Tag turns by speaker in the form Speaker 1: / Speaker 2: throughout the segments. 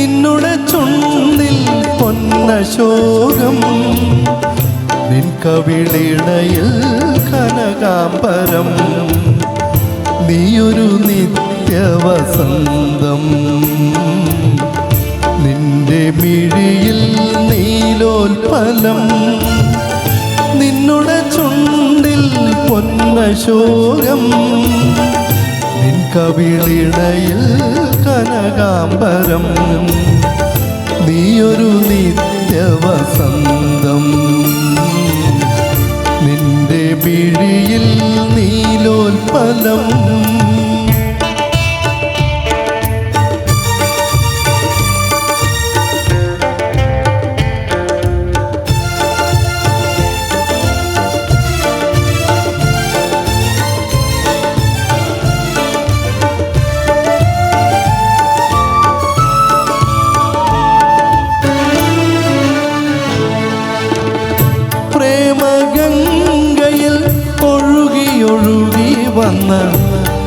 Speaker 1: നിന്നുടെ ചുണ്ടിൽ പൊന്നശോകം. നിൻ കവിളിണയിൽ കനകാംബരം നീയൊരു നിത്യവസന്തം. നിന്റെ മിഴിയിൽ നീലോൽപലം നിന്നുടെ ചുണ്ടിൽ പൊന്നശോകം. നിൻ കവിളിണയിൽ കനകാംബരം. നീയൊരു നിത്യവസന്തം. നിന്റെ പിഴിയിൽ നീലോൽപലം വന്ന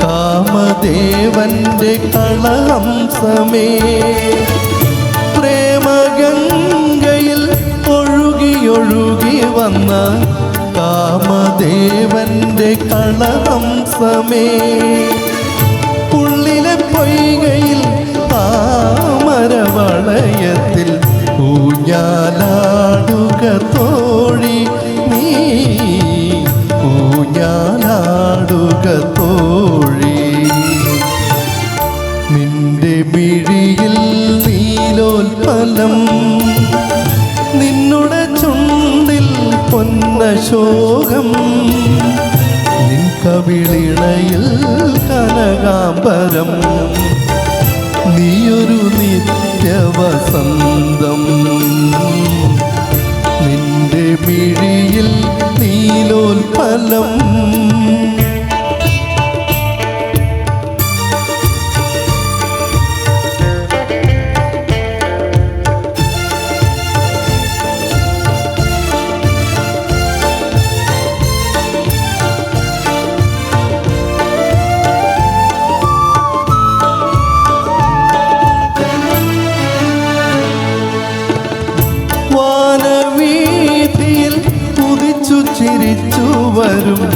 Speaker 1: കാമദേവന്റെ കളഹംസമേ. പ്രേമഗംഗയിൽ ഒഴുകിയൊഴുകി വന്ന കാമദേവന്റെ കളഹംസമേ. തോഴി നിന്റെ മിഴിയിൽ നീലോൽപലം നിന്നുടെ ചുണ്ടിൽ പൊന്നശോകം നിൻ കവിളിണയിൽ കനകാംബരം നീയൊരു നിത്യവസന്തം. നിന്റെ മിഴിയിൽ നീലോൽപലം ചിരിച്ചു വരും.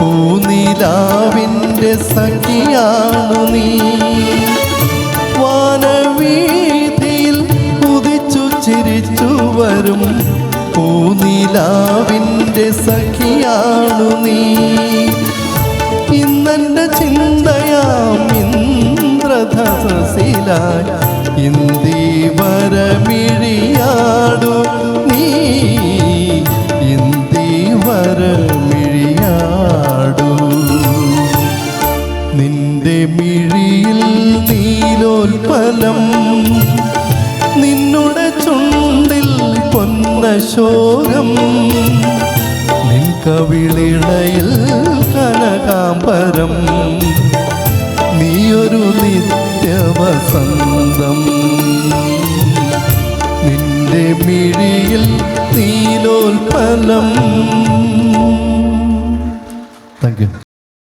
Speaker 1: പൂനിലാവിന്റെ സഖിയാണു നീ. വാനവീതിയിൽ കുതിച്ചു ചിരിച്ചു വരും. പൂനിലാവിന്റെ സഖിയാണു നീ. ഇന്നെന്റെ ചിന്തയാം ഇന്ദ്രധസിലായി നീലോൽപലം നിന്നുടെ ചുണ്ടിൽ പൊന്നശോകം. നിൻ കവിളിടയിൽ കനകാംബരം. നീയൊരു നിത്യവസന്തം നിന്റെ മിഴിയിൽ നീലോൽപ്പലം താങ്ക് യു